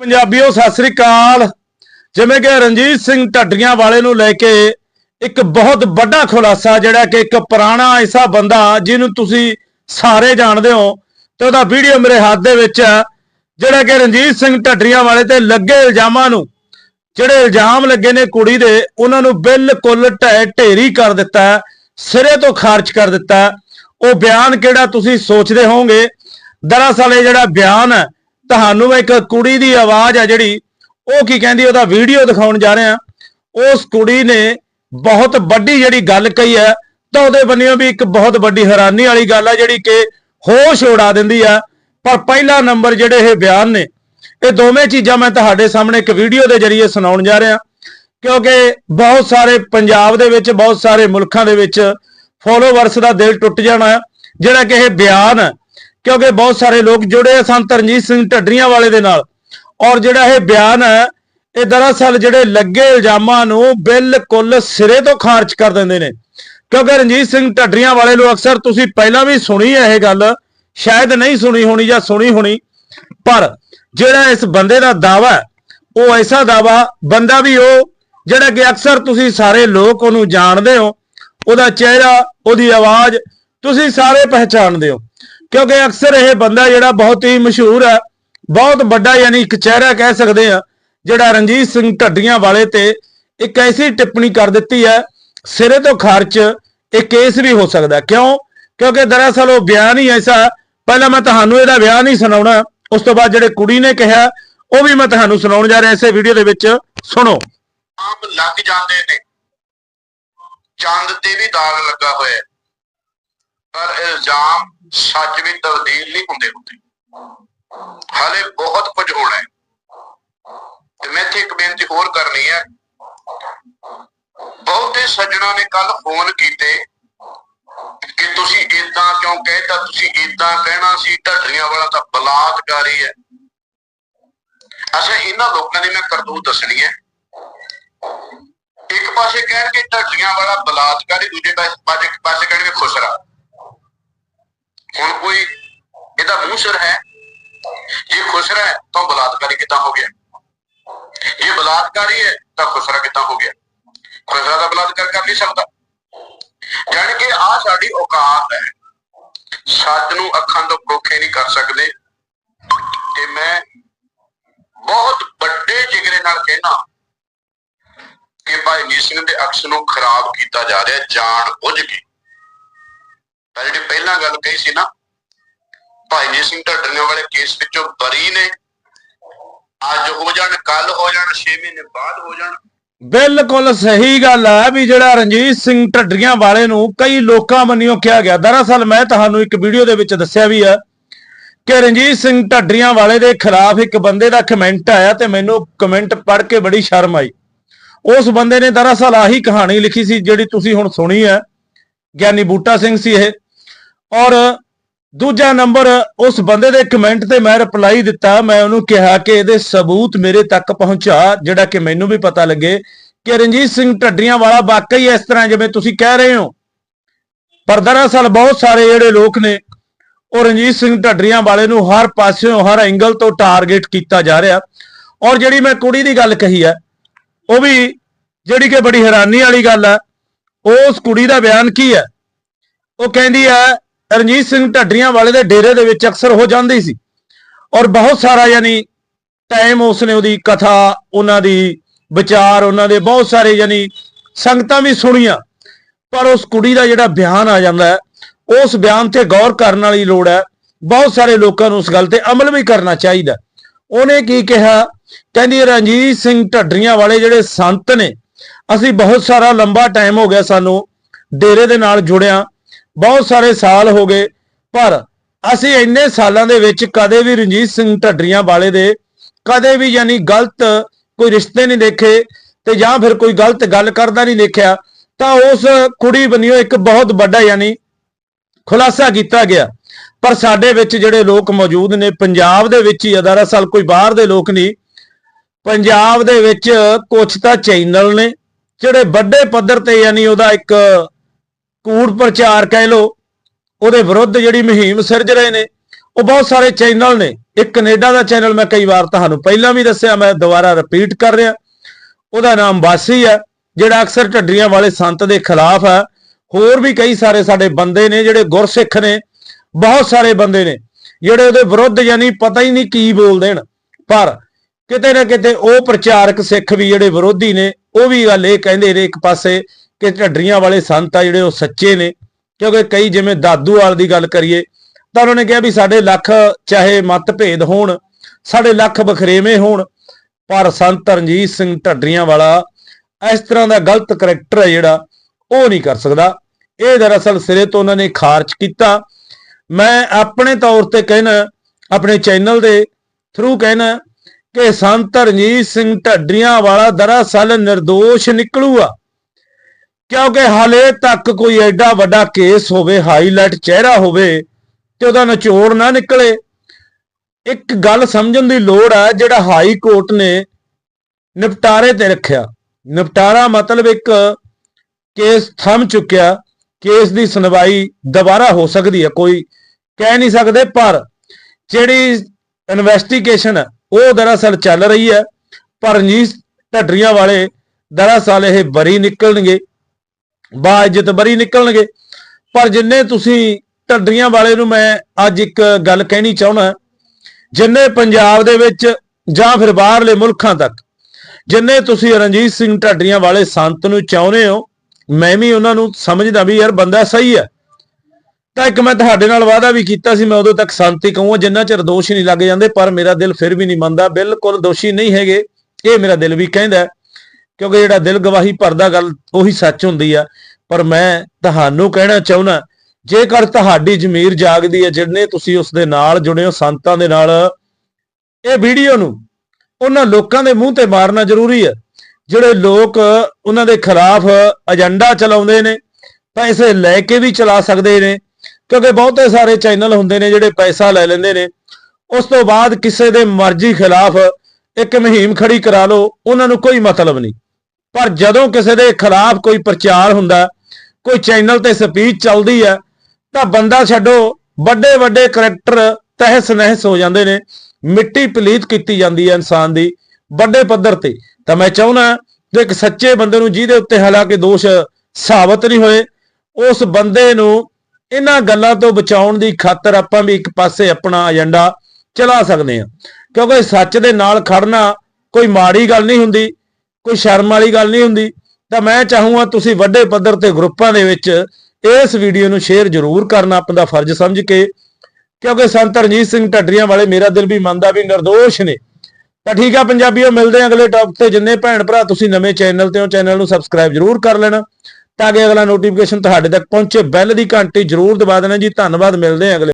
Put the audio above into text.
ਪੰਜਾਬੀਓ, ਸਤਿ ਸ੍ਰੀ ਅਕਾਲ। ਜਿਵੇਂ ਕਿ ਰਣਜੀਤ ਸਿੰਘ ਢੱਡਰੀਆਂ ਵਾਲੇ ਨੂੰ ਲੈ ਕੇ ਇੱਕ ਬਹੁਤ ਵੱਡਾ ਖੁਲਾਸਾ ਜਿਹੜਾ ਕਿ ਇੱਕ ਪੁਰਾਣਾ ਐਸਾ ਬੰਦਾ ਜਿਹਨੂੰ ਤੁਸੀਂ ਸਾਰੇ ਜਾਣਦੇ ਹੋ ਤੇ ਉਹਦਾ ਵੀਡੀਓ ਮੇਰੇ ਹੱਥ ਦੇ ਵਿੱਚ ਹੈ, ਜਿਹੜਾ ਕਿ ਰਣਜੀਤ ਸਿੰਘ ਢੱਡਰੀਆਂ ਵਾਲੇ ਤੇ ਲੱਗੇ ਇਲਜ਼ਾਮਾਂ ਨੂੰ, ਜਿਹੜੇ ਇਲਜ਼ਾਮ ਲੱਗੇ ਨੇ ਕੁੜੀ ਦੇ, ਉਹਨਾਂ ਨੂੰ ਬਿਲਕੁਲ ਢਹਿ ਢੇਰੀ ਕਰ ਦਿੱਤਾ ਸਿਰੇ ਤੋਂ ਖਾਰਜ ਕਰ ਦਿੱਤਾ ਉਹ ਬਿਆਨ ਕਿਹੜਾ ਤੁਸੀਂ ਸੋਚਦੇ ਹੋਵੋਗੇ? ਦਰਅਸਲ ਇਹ ਜਿਹੜਾ ਬਿਆਨ ਹੈ ਤੁਹਾਨੂੰ ਮੈਂ ਇੱਕ ਕੁੜੀ ਦੀ ਆਵਾਜ਼ ਆ ਜਿਹੜੀ, ਉਹ ਕੀ ਕਹਿੰਦੀ, ਉਹਦਾ ਵੀਡੀਓ ਦਿਖਾਉਣ ਜਾ ਰਹੇ। ਆ ਉਸ ਕੁੜੀ ਨੇ ਬਹੁਤ ਵੱਡੀ ਜਿਹੜੀ ਗੱਲ ਕਹੀ ਹੈ, ਤਾਂ ਉਹਦੇ ਬੰਨਿਓ ਵੀ ਇੱਕ ਬਹੁਤ ਵੱਡੀ ਹੈਰਾਨੀ ਵਾਲੀ ਗੱਲ ਆ ਜਿਹੜੀ ਕਿ ਹੋਸ਼ ਉਡਾ ਦਿੰਦੀ ਆ। ਪਰ ਪਹਿਲਾ ਨੰਬਰ ਜਿਹੜੇ ਇਹ ਬਿਆਨ ਨੇ, ਇਹ ਦੋਵੇਂ ਚੀਜ਼ਾਂ ਮੈਂ ਤੁਹਾਡੇ ਸਾਹਮਣੇ ਇੱਕ ਵੀਡੀਓ ਦੇ ਜ਼ਰੀਏ ਸੁਣਾਉਣ ਜਾ ਰਿਹਾ। ਕਿਉਂਕਿ ਬਹੁਤ ਸਾਰੇ ਪੰਜਾਬ ਦੇ ਵਿੱਚ, ਬਹੁਤ ਸਾਰੇ ਮੁਲਕਾਂ ਦੇ ਵਿੱਚ ਫੋਲੋਵਰਸ ਦਾ ਦਿਲ ਟੁੱਟ ਜਾਣਾ, ਜਿਹੜਾ ਕਿ ਇਹ ਬਿਆਨ ਹੈ ਕਿਉਂਕਿ ਬਹੁਤ ਸਾਰੇ ਲੋਕ ਜੁੜੇ ਆ ਸੰਤ ਰਣਜੀਤ ਸਿੰਘ ਢੱਡਰੀਆਂ ਵਾਲੇ ਦੇ ਨਾਲ। ਔਰ ਜਿਹੜਾ ਇਹ ਬਿਆਨ ਹੈ, ਇਹ ਦਰਅਸਲ ਜਿਹੜੇ ਲੱਗੇ ਇਲਜ਼ਾਮਾਂ ਨੂੰ ਬਿਲਕੁਲ ਸਿਰੇ ਤੋਂ ਖਾਰਜ ਕਰ ਦਿੰਦੇ ਨੇ। ਕਿਉਂਕਿ ਰਣਜੀਤ ਸਿੰਘ ਢੱਡਰੀਆਂ ਵਾਲੇ ਨੂੰ ਅਕਸਰ ਤੁਸੀਂ ਪਹਿਲਾਂ ਵੀ ਸੁਣੀ ਹੈ ਇਹ ਗੱਲ, ਸ਼ਾਇਦ ਨਹੀਂ ਸੁਣੀ ਹੋਣੀ ਜਾਂ ਸੁਣੀ ਹੋਣੀ, ਪਰ ਜਿਹੜਾ ਇਸ ਬੰਦੇ ਦਾ ਦਾਵਾ ਉਹ ਐਸਾ ਦਾਵਾ ਬੰਦਾ ਵੀ ਉਹ, ਜਿਹੜਾ ਕਿ ਅਕਸਰ ਤੁਸੀਂ ਸਾਰੇ ਲੋਕ ਉਹਨੂੰ ਜਾਣਦੇ ਹੋ, ਉਹਦਾ ਚਿਹਰਾ, ਉਹਦੀ ਆਵਾਜ਼ ਤੁਸੀਂ ਸਾਰੇ ਪਹਿਚਾਣਦੇ ਹੋ। ਕਿਉਂਕਿ ਅਕਸਰ ਇਹ ਬੰਦਾ ਜਿਹੜਾ ਬਹੁਤ ਹੀ ਮਸ਼ਹੂਰ ਹੈ, ਬਹੁਤ ਵੱਡਾ ਯਾਨੀ ਇੱਕ ਚਿਹਰਾ ਕਹਿ ਸਕਦੇ ਆ ਜਿਹੜਾ ਰਣਜੀਤ ਸਿੰਘ ਢੱਡੀਆਂ ਵਾਲੇ ਤੇ ਇੱਕ ਐਸੀ ਟਿੱਪਣੀ ਕਰ ਦਿੱਤੀ ਹੈ, ਸਿਰੇ ਤੋਂ ਖਰਚ ਇਹ ਕੇਸ ਵੀ ਹੋ ਸਕਦਾ ਕਿਉਂ? ਕਿਉਂਕਿ ਦਰਅਸਲ ਉਹ ਬਿਆਨ ਹੀ ਐਸਾ ਪਹਿਲਾਂ ਮੈਂ ਤੁਹਾਨੂੰ ਇਹਦਾ ਬਿਆਨ ਹੀ ਸੁਣਾਉਣਾ ਉਸ ਤੋਂ ਬਾਅਦ ਜਿਹੜੇ ਕੁੜੀ ਨੇ ਕਿਹਾ ਉਹ ਵੀ ਮੈਂ ਤੁਹਾਨੂੰ ਸੁਣਾਉਣ ਜਾ ਰਿਹਾ, ਇਸੇ ਵੀਡੀਓ ਦੇ ਵਿੱਚ ਸੁਣੋ। ਆਮ ਲੱਗ ਜਾਂਦੇ ਨੇ। ਚੰਦ ਤੇ ਵੀ ਦਾਗ ਲੱਗਾ ਹੋਇਆ ਪਰ ਇਲਜ਼ਾਮ ਸੱਚ ਵੀ ਤਬਦੀਲ ਨਹੀਂ ਹੁੰਦੇ ਹੁੰਦੇ। ਹਾਲੇ ਬਹੁਤ ਕੁਝ ਹੋਣਾ ਹੈ। ਤੇ ਮੈਂ ਇੱਥੇ ਇੱਕ ਬੇਨਤੀ ਹੋਰ ਕਰਨੀ ਹੈ। ਬਹੁਤੇ ਸੱਜਣਾ ਨੇ ਕੱਲ ਫੋਨ ਕੀਤੇ ਕਿ ਤੁਸੀਂ ਇਦਾਂ ਕਿਉਂ ਕਹਿਤਾ? ਤੁਸੀਂ ਇਦਾਂ ਕਹਿਣਾ ਸੀ, ਢੱਡਰੀਆਂ ਵਾਲਾ ਤਾਂ ਬਲਾਤਕਾਰੀ ਹੈ। ਅੱਛਾ, ਇਹਨਾਂ ਲੋਕਾਂ ਦੀ ਮੈਂ ਕਰਤੂਤ ਦੱਸਣੀ ਹੈ। ਇੱਕ ਪਾਸੇ ਕਹਿਣਗੇ ਢੱਡਰੀਆਂ ਵਾਲਾ ਬਲਾਤਕਾਰੀ, ਦੂਜੇ ਪਾਸੇ ਪਾਸੇ ਪਾਸੇ ਕਹਿਣਗੇ ਖੁਸਰਾ। ਹੁਣ ਕੋਈ ਇਹਦਾ ਮੂੰਹ ਸਿਰ ਹੈ? ਜੇ ਖੁਸਰਾ ਹੈ ਤਾਂ ਬਲਾਤਕਾਰੀ ਕਿੱਦਾਂ ਹੋ ਗਿਆ? ਜੇ ਬਲਾਤਕਾਰੀ ਹੈ, ਤਾਂ ਖੁਸਰਾ ਕਿੱਦਾਂ ਹੋ ਗਿਆ? ਖੁਸਰਾ ਦਾ ਬਲਾਤਕਾਰ ਕਰ ਨਹੀਂ ਸਕਦਾ। ਜਾਣੀ ਕਿ ਆ ਸਾਡੀ ਔਕਾਤ ਹੈ। ਸੱਚ ਨੂੰ ਅੱਖਾਂ ਤੋਂ ਪਰੋਖੇ ਨਹੀਂ ਕਰ ਸਕਦੇ। ਤੇ ਮੈਂ ਬਹੁਤ ਵੱਡੇ ਜਿਗਰੇ ਨਾਲ ਕਹਿਣਾ ਕਿ ਭਾਈ ਨੀਤ ਸਿੰਘ ਦੇ ਅਕਸ ਨੂੰ ਖਰਾਬ ਕੀਤਾ ਜਾ ਰਿਹਾ, ਜਾਣ ਬੁੱਝ ਕੇ। ਤਾਂ ਜਿਹੜੀ ਪਹਿਲਾਂ ਗੱਲ ਕਹੀ ਸੀ ਨਾ, ਭਾਈ ਨੀਤ ਸਿੰਘ ਢੱਡਰੀਆਂ ਵਾਲੇ ਕੇਸ ਵਿੱਚੋਂ ਬਰੀ ਨੇ। ਅੱਜ ਹੋ ਜਾਣ ਕੱਲ ਹੋ ਜਾਣ 6 ਮਹੀਨੇ ਬਾਅਦ ਹੋ ਜਾਣ। ਬਿਲਕੁਲ ਸਹੀ ਗੱਲ ਹੈ ਵੀ ਜਿਹੜਾ ਰਣਜੀਤ ਸਿੰਘ ਢੱਡਰੀਆਂ ਵਾਲੇ ਨੂੰ ਕਈ ਲੋਕਾਂ ਵੱਲੋਂ ਕਿਹਾ ਗਿਆ। ਦਰਅਸਲ ਮੈਂ ਤੁਹਾਨੂੰ ਇੱਕ ਵੀਡੀਓ ਦੇ ਵਿੱਚ ਦੱਸਿਆ ਵੀ ਹੈ ਕਿ ਰਣਜੀਤ ਸਿੰਘ ਢੱਡਰੀਆਂ ਵਾਲੇ ਦੇ ਖਿਲਾਫ ਇੱਕ ਬੰਦੇ ਦਾ ਕਮੈਂਟ ਆਇਆ ਤੇ ਮੈਨੂੰ ਕਮੈਂਟ ਪੜ੍ਹ ਕੇ ਬੜੀ ਸ਼ਰਮ ਆਈ। ਉਸ ਬੰਦੇ ਨੇ ਦਰਅਸਲ ਆਹੀ ਕਹਾਣੀ ਲਿਖੀ ਸੀ ਜਿਹੜੀ ਤੁਸੀਂ ਹੁਣ ਸੁਣੀ ਹੈ ਗਿਆਨੀ ਬੂਟਾ ਸਿੰਘ ਸੀ ਇਹ। ਔਰ ਦੂਜਾ ਨੰਬਰ, ਉਸ ਬੰਦੇ ਦੇ ਕਮੈਂਟ ਤੇ ਮੈਂ ਰਿਪਲਾਈ ਦਿੱਤਾ। ਮੈਂ ਉਹਨੂੰ ਕਿਹਾ ਕਿ ਇਹਦੇ ਸਬੂਤ ਮੇਰੇ ਤੱਕ ਪਹੁੰਚਾ, ਜਿਹੜਾ ਕਿ ਮੈਨੂੰ ਵੀ ਪਤਾ ਲੱਗੇ ਕਿ ਰਣਜੀਤ ਸਿੰਘ ਢੱਡਰੀਆਂ ਵਾਲਾ ਵਾਕਈ ਇਸ ਤਰ੍ਹਾਂ ਜਿਵੇਂ ਤੁਸੀਂ ਕਹਿ ਰਹੇ ਹੋ। ਪਰ ਦਰਅਸਲ ਬਹੁਤ ਸਾਰੇ ਜਿਹੜੇ ਲੋਕ ਨੇ, ਉਹ ਰਣਜੀਤ ਸਿੰਘ ਢੱਡਰੀਆਂ ਵਾਲੇ ਨੂੰ ਹਰ ਪਾਸਿਓਂ, ਹਰ ਐਂਗਲ ਤੋਂ ਟਾਰਗੇਟ ਕੀਤਾ ਜਾ ਰਿਹਾ। ਔਰ ਜਿਹੜੀ ਮੈਂ ਕੁੜੀ ਦੀ ਗੱਲ ਕਹੀ ਹੈ, ਉਹ ਵੀ ਜਿਹੜੀ ਕਿ ਬੜੀ ਹੈਰਾਨੀ ਵਾਲੀ ਗੱਲ ਹੈ ਉਸ ਕੁੜੀ ਦਾ ਬਿਆਨ ਕੀ ਹੈ? ਉਹ ਕਹਿੰਦੀ ਹੈ, ਰਣਜੀਤ ਸਿੰਘ ਢੱਡਰੀਆਂ ਵਾਲੇ ਦੇ ਡੇਰੇ ਦੇ ਵਿੱਚ ਅਕਸਰ ਹੋ ਜਾਂਦੀ ਸੀ। ਔਰ ਬਹੁਤ ਸਾਰਾ ਯਾਨੀ ਟਾਈਮ ਉਸਨੇ ਉਹਦੀ ਕਥਾ, ਉਹਨਾਂ ਦੀ ਵਿਚਾਰ, ਉਹਨਾਂ ਦੇ ਬਹੁਤ ਸਾਰੇ ਯਾਨੀ ਸੰਗਤਾਂ ਵੀ ਸੁਣੀਆਂ। ਪਰ ਉਸ ਕੁੜੀ ਦਾ ਜਿਹੜਾ ਬਿਆਨ ਆ ਜਾਂਦਾ ਹੈ, ਉਸ ਬਿਆਨ ਤੇ ਗੌਰ ਕਰਨ ਵਾਲੀ ਲੋੜ ਹੈ। ਬਹੁਤ ਸਾਰੇ ਲੋਕਾਂ ਨੂੰ ਉਸ ਗੱਲ ਤੇ ਅਮਲ ਵੀ ਕਰਨਾ ਚਾਹੀਦਾ ਉਹਨੇ ਕੀ ਕਿਹਾ? ਕਹਿੰਦੀ ਰਣਜੀਤ ਸਿੰਘ ਢੱਡਰੀਆਂ ਵਾਲੇ ਜਿਹੜੇ ਸੰਤ ਨੇ ਅਸੀਂ ਬਹੁਤ ਸਾਰਾ ਲੰਬਾ ਟਾਈਮ ਹੋ ਗਿਆ ਸਾਨੂੰ ਡੇਰੇ ਦੇ ਨਾਲ ਜੁੜਿਆ ਬਹੁਤ ਸਾਰੇ ਸਾਲ ਹੋ ਗਏ ਪਰ ਅਸੀਂ ਇੰਨੇ ਸਾਲਾਂ ਦੇ ਵਿੱਚ ਕਦੇ ਵੀ ਰਣਜੀਤ ਸਿੰਘ ਢੱਡਰੀਆਂ ਵਾਲੇ ਦੇ ਕਦੇ ਵੀ ਯਾਨੀ ਗਲਤ ਕੋਈ ਰਿਸ਼ਤੇ ਨਹੀਂ ਦੇਖੇ ਤੇ ਜਾਂ ਫਿਰ ਕੋਈ ਗਲਤ ਗੱਲ ਕਰਦਾ ਨਹੀਂ ਦੇਖਿਆ ਤਾਂ ਉਸ ਕੁੜੀ ਬੰਨਿਓ ਇੱਕ ਬਹੁਤ ਵੱਡਾ ਯਾਨੀ ਖੁਲਾਸਾ ਕੀਤਾ ਗਿਆ। ਪਰ ਸਾਡੇ ਵਿੱਚ ਜਿਹੜੇ ਲੋਕ ਮੌਜੂਦ ਨੇ ਪੰਜਾਬ ਦੇ ਵਿੱਚ ਹੀ ਆ, ਦਰਅਸਲ ਕੋਈ ਬਾਹਰ ਦੇ ਲੋਕ ਨਹੀਂ ਪੰਜਾਬ ਦੇ ਵਿੱਚ ਕੁਝ ਤਾਂ ਚੈਨਲ ਨੇ, ਜਿਹੜੇ ਵੱਡੇ ਪੱਧਰ ਤੇ ਯਾਨੀ ਉਹਦਾ ਇੱਕ ਕੂੜ ਪ੍ਰਚਾਰ ਕਹਿ ਲੋ ਉਹਦੇ ਵਿਰੁੱਧ ਜਿਹੜੀ ਮੁਹਿੰਮ ਸਿਰਜ ਰਹੇ ਨੇ, ਉਹ ਬਹੁਤ ਸਾਰੇ ਚੈਨਲ ਨੇ। ਇੱਕ ਕੈਨੇਡਾ ਦਾ ਚੈਨਲ ਮੈਂ ਕਈ ਵਾਰ ਤੁਹਾਨੂੰ ਪਹਿਲਾਂ ਵੀ ਦੱਸਿਆ, ਮੈਂ ਦੁਬਾਰਾ ਰਿਪੀਟ ਕਰ ਰਿਹਾ। ਉਹਦਾ ਨਾਮ ਵਾਸੀ ਹੈ, ਜਿਹੜਾ ਅਕਸਰ ਢੱਡਰੀਆਂ ਵਾਲੇ ਸੰਤ ਦੇ ਖਿਲਾਫ ਹੈ। ਹੋਰ ਵੀ ਕਈ ਸਾਰੇ ਸਾਡੇ ਬੰਦੇ ਨੇ ਜਿਹੜੇ ਗੁਰਸਿੱਖ ਨੇ, ਬਹੁਤ ਸਾਰੇ ਬੰਦੇ ਨੇ, ਜਿਹੜੇ ਉਹਦੇ ਵਿਰੁੱਧ ਯਾਨੀ ਪਤਾ ਹੀ ਨਹੀਂ ਕੀ ਬੋਲ ਦੇਣ ਪਰ ਕਿਤੇ ਨਾ ਕਿਤੇ ਉਹ ਪ੍ਰਚਾਰਕ ਸਿੱਖ ਵੀ ਜਿਹੜੇ ਵਿਰੋਧੀ ਨੇ, ਉਹ ਵੀ ਗੱਲ ਇਹ ਕਹਿੰਦੇ ਨੇ ਇੱਕ ਪਾਸੇ ਕਿ ਢੱਡਰੀਆਂ ਵਾਲੇ ਸੰਤ ਆ ਜਿਹੜੇ ਉਹ ਸੱਚੇ ਨੇ। ਕਿਉਂਕਿ ਕਈ ਜਿਵੇਂ ਦਾਦੂ ਵਾਲ ਦੀ ਗੱਲ ਕਰੀਏ, ਤਾਂ ਉਹਨਾਂ ਨੇ ਕਿਹਾ ਵੀ ਸਾਡੇ ਲੱਖ ਚਾਹੇ ਮਤਭੇਦ ਹੋਣ, ਸਾਡੇ ਲੱਖ ਬਖਰੇਵੇਂ ਹੋਣ, ਪਰ ਸੰਤ ਰਣਜੀਤ ਸਿੰਘ ਢੱਡਰੀਆਂ ਵਾਲਾ ਇਸ ਤਰ੍ਹਾਂ ਦਾ ਗਲਤ ਕਰੈਕਟਰ ਹੈ ਜਿਹੜਾ, ਉਹ ਨਹੀਂ ਕਰ ਸਕਦਾ। ਇਹ ਦਰਅਸਲ ਸਿਰੇ ਤੋਂ ਉਹਨਾਂ ਨੇ ਖਾਰਜ ਕੀਤਾ। ਮੈਂ ਆਪਣੇ ਤੌਰ ਤੇ ਕਹਿਣਾ, ਆਪਣੇ ਚੈਨਲ ਦੇ ਥਰੂ ਕਹਿਣਾ ਕਿ ਸੰਤ ਰਣਜੀਤ ਸਿੰਘ ਢੱਡਰੀਆਂ ਵਾਲਾ ਦਰਅਸਲ નિર્ਦੋਸ਼ ਨਿਕਲੂਗਾ ਕਿਉਂਕਿ ਹਾਲੇ ਤੱਕ ਕੋਈ ਐਡਾ ਵੱਡਾ ਕੇਸ ਹੋਵੇ, ਹਾਈਲਾਈਟ ਚਿਹਰਾ ਹੋਵੇ ਤੇ ਉਹਦਾ ਨਿਚੋੜ ਨਾ ਨਿਕਲੇ। ਇੱਕ ਗੱਲ ਸਮਝਣ ਦੀ ਲੋੜ ਹੈ ਜਿਹੜਾ ਹਾਈ ਕੋਰਟ ਨੇ ਨਿਪਟਾਰੇ ਤੇ ਰੱਖਿਆ। ਨਿਪਟਾਰਾ ਮਤਲਬ ਇੱਕ ਕੇਸ ਥੰਮ ਚੁੱਕਿਆ, ਕੇਸ ਦੀ ਸੁਣਵਾਈ ਦੁਬਾਰਾ ਹੋ ਸਕਦੀ ਹੈ ਕੋਈ ਕਹਿ ਨਹੀਂ ਸਕਦੇ, ਪਰ ਜਿਹੜੀ ਇਨਵੈਸਟੀਗੇਸ਼ਨ ਹੈ ਉਹ ਦਰਅਸਲ ਚੱਲ ਰਹੀ ਹੈ, ਪਰ ਰਣਜੀਤ ਢੱਡਰੀਆਂ ਵਾਲੇ ਦਰਅਸਲ ਇਹ ਬਰੀ ਨਿਕਲਣਗੇ ਬਾ ਇੱਜ਼ਤ ਬਰੀ ਨਿਕਲਣਗੇ। ਪਰ ਜਿੰਨੇ ਤੁਸੀਂ ਢੱਡਰੀਆਂ ਵਾਲੇ ਨੂੰ ਮੈਂ ਅੱਜ ਇੱਕ ਗੱਲ ਕਹਿਣੀ ਚਾਹੁੰਦਾ, ਜਿੰਨੇ ਪੰਜਾਬ ਦੇ ਵਿੱਚ ਜਾਂ ਫਿਰ ਬਾਹਰਲੇ ਮੁਲਕਾਂ ਤੱਕ, ਜਿੰਨੇ ਤੁਸੀਂ ਰਣਜੀਤ ਸਿੰਘ ਢੱਡਰੀਆਂ ਵਾਲੇ ਸੰਤ ਨੂੰ ਚਾਹੁੰਦੇ ਹੋ, ਮੈਂ ਵੀ ਉਹਨਾਂ ਨੂੰ ਸਮਝਦਾ ਵੀ ਯਾਰ ਬੰਦਾ ਸਹੀ ਹੈ। ਤਾਂ ਇੱਕ ਮੈਂ ਤੁਹਾਡੇ ਨਾਲ ਵਾਅਦਾ ਵੀ ਕੀਤਾ ਸੀ, ਮੈਂ ਉਦੋਂ ਤੱਕ ਸੰਤ ਕਹੂੰਗਾ, ਜਿੰਨਾ ਚਿਰ ਦੋਸ਼ ਨਹੀਂ ਲੱਗ ਜਾਂਦੇ, ਪਰ ਮੇਰਾ ਦਿਲ ਫਿਰ ਵੀ ਨਹੀਂ ਮੰਨਦਾ, ਬਿਲਕੁਲ ਦੋਸ਼ੀ ਨਹੀਂ ਹੈਗੇ। ਇਹ ਮੇਰਾ ਦਿਲ ਵੀ ਕਹਿੰਦਾ ਕਿਉਂਕਿ ਜਿਹੜਾ ਦਿਲ ਗਵਾਹੀ ਭਰਦਾ ਗੱਲ, ਉਹੀ ਸੱਚ ਹੁੰਦੀ ਆ। ਪਰ ਮੈਂ ਤੁਹਾਨੂੰ ਕਹਿਣਾ ਚਾਹੁੰਦਾ, ਜੇਕਰ ਤੁਹਾਡੀ ਜ਼ਮੀਰ ਜਾਗਦੀ ਹੈ ਜਿਹਨੇ ਤੁਸੀਂ ਉਸ ਦੇ ਨਾਲ ਜੁੜੇ ਹੋ, ਸੰਤਾਂ ਦੇ ਨਾਲ, ਇਹ ਵੀਡੀਓ ਨੂੰ ਉਹਨਾਂ ਲੋਕਾਂ ਦੇ ਮੂੰਹ ਤੇ ਮਾਰਨਾ ਜ਼ਰੂਰੀ ਹੈ। ਜਿਹੜੇ ਲੋਕ ਉਹਨਾਂ ਦੇ ਖਿਲਾਫ ਏਜੰਡਾ ਚਲਾਉਂਦੇ ਨੇ, ਤਾਂ ਇਸੇ ਲੈ ਕੇ ਵੀ ਚਲਾ ਸਕਦੇ ਨੇ। ਕਿਉਂਕਿ ਬਹੁਤੇ ਸਾਰੇ ਚੈਨਲ ਹੁੰਦੇ ਨੇ ਜਿਹੜੇ ਪੈਸਾ ਲੈ ਲੈਂਦੇ ਨੇ। ਉਸ ਤੋਂ ਬਾਅਦ ਕਿਸੇ ਦੇ ਮਰਜ਼ੀ ਖਿਲਾਫ ਇੱਕ ਮੁਹਿੰਮ ਖੜੀ ਕਰਾ ਲਓ, ਉਹਨਾਂ ਨੂੰ ਕੋਈ ਮਤਲਬ ਨਹੀਂ। ਪਰ ਜਦੋਂ ਕਿਸੇ ਦੇ ਖਿਲਾਫ ਕੋਈ ਪ੍ਰਚਾਰ ਹੁੰਦਾ, ਕੋਈ ਚੈਨਲ ਤੇ ਸਪੀਚ ਚੱਲਦੀ ਹੈ, ਤਾਂ ਬੰਦਾ ਛੱਡੋ ਵੱਡੇ ਵੱਡੇ ਕਰੈਕਟਰ ਤਹਿਸ ਨਹਿਸ ਹੋ ਜਾਂਦੇ ਨੇ। ਮਿੱਟੀ ਪਲੀਤ ਕੀਤੀ ਜਾਂਦੀ ਹੈ ਇਨਸਾਨ ਦੀ ਵੱਡੇ ਪੱਧਰ ਤੇ। ਤਾਂ ਮੈਂ ਚਾਹੁੰਦਾ ਕਿ ਇੱਕ ਸੱਚੇ ਬੰਦੇ ਨੂੰ ਜਿਹਦੇ ਉੱਤੇ ਹਾਲਾਂਕਿ ਦੋਸ਼ ਸਾਬਤ ਨਹੀਂ ਹੋਏ, ਉਸ ਬੰਦੇ ਨੂੰ ਇਹਨਾਂ ਗੱਲਾਂ ਤੋਂ ਬਚਾਉਣ ਦੀ ਖਾਤਰ ਆਪਾਂ ਵੀ ਇੱਕ ਪਾਸੇ ਆਪਣਾ ਏਜੰਡਾ ਚਲਾ ਸਕਦੇ ਹਾਂ। ਕਿਉਂਕਿ ਸੱਚ ਦੇ ਨਾਲ ਖੜਨਾ ਕੋਈ ਮਾੜੀ ਗੱਲ ਨਹੀਂ ਹੁੰਦੀ, ਕੋਈ ਸ਼ਰਮ ਵਾਲੀ ਗੱਲ ਨਹੀਂ ਹੁੰਦੀ। ਤਾਂ ਮੈਂ ਚਾਹੂੰਗਾ ਤੁਸੀਂ ਵੱਡੇ ਪੱਧਰ ਤੇ ਗਰੁੱਪਾਂ ਦੇ ਵਿੱਚ ਇਸ ਵੀਡੀਓ ਨੂੰ ਸ਼ੇਅਰ ਜ਼ਰੂਰ ਕਰਨਾ ਆਪਣਾ ਫਰਜ਼ ਸਮਝ ਕੇ। ਕਿਉਂਕਿ ਸੰਤ ਰਣਜੀਤ ਸਿੰਘ ਢੱਡਰੀਆਂ ਵਾਲੇ ਮੇਰਾ ਦਿਲ ਵੀ ਮੰਨਦਾ ਵੀ નિર્ਦੋਸ਼ ਨੇ। ਤਾਂ ਠੀਕ ਆ ਪੰਜਾਬੀਓ, ਮਿਲਦੇ ਆ ਅਗਲੇ ਟੌਪ ਤੇ। ਜਿੰਨੇ ਭੈਣ ਭਰਾ ਤੁਸੀਂ ਨਵੇਂ ਚੈਨਲ ਤੇ ਹੋ, ਚੈਨਲ ਨੂੰ ਸਬਸਕ੍ਰਾਈਬ ਜ਼ਰੂਰ ਕਰ ਲੈਣਾ। ਤਾਂ ਕਿ ਅਗਲਾ ਨੋਟੀਫਿਕੇਸ਼ਨ ਤੁਹਾਡੇ ਤੱਕ ਪਹੁੰਚੇ। ਬੈਲ ਦੀ ਘੰਟੀ ਜ਼ਰੂਰ ਦਬਾ ਦੇਣਾ ਜੀ। ਧੰਨਵਾਦ। ਮਿਲਦੇ ਹਾਂ ਅਗਲੇ